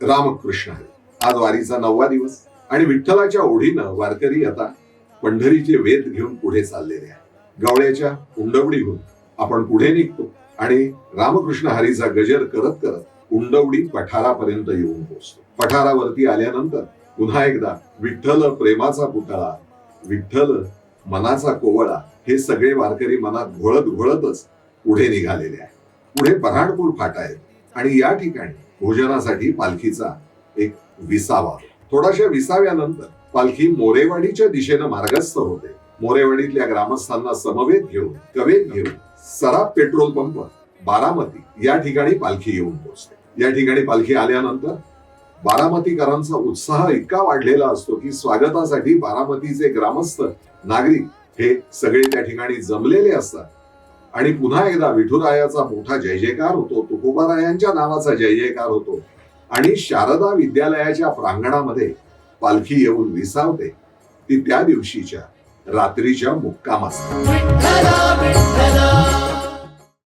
रामकृष्ण आहे आज वारीचा नववा दिवस आणि विठ्ठलाच्या ओढीनं वारकरी आता पंढरीचे वेध घेऊन पुढे चाललेले आहे गवळ्याच्या उंडवडीहून आपण पुढे निघतो आणि रामकृष्ण हरीचा गजर करत करत उंडवडी पठारापर्यंत येऊन पोहोचतो. पठारावरती आल्यानंतर पुन्हा एकदा विठ्ठल प्रेमाचा पुतळा विठ्ठल मनाचा कोवळा हे सगळे वारकरी मनात घोळत घोळतच पुढे निघालेले आहे पुढे पऱ्हाडपूर फाटा आहे आणि या ठिकाणी भोजनासाठी पालखीचा एक विसावा. थोड्याशा विसाव्यानंतर पालखी मोरेवाडीच्या दिशेनं मार्गस्थ होते. मोरेवाडीतल्या ग्रामस्थांना समवेत घेऊन कवेत घेऊन सराफ पेट्रोल पंप बारामती या ठिकाणी पालखी येऊन पोहोचते. या ठिकाणी पालखी आल्यानंतर बारामतीकरांचा उत्साह इतका वाढलेला असतो की स्वागतासाठी बारामतीचे ग्रामस्थ नागरिक हे सगळे त्या ठिकाणी जमलेले असतात. आणि पुन्हा एकदा विठुरायाचा मोठा जय जयकार होतो तुकोबारायांच्या नावाचा जय जयकार होतो. आणि शारदा विद्यालयाच्या प्रांगणामध्ये पालखी येऊन विसावते ती त्या दिवशीच्या रात्रीच्या मुक्काम असतात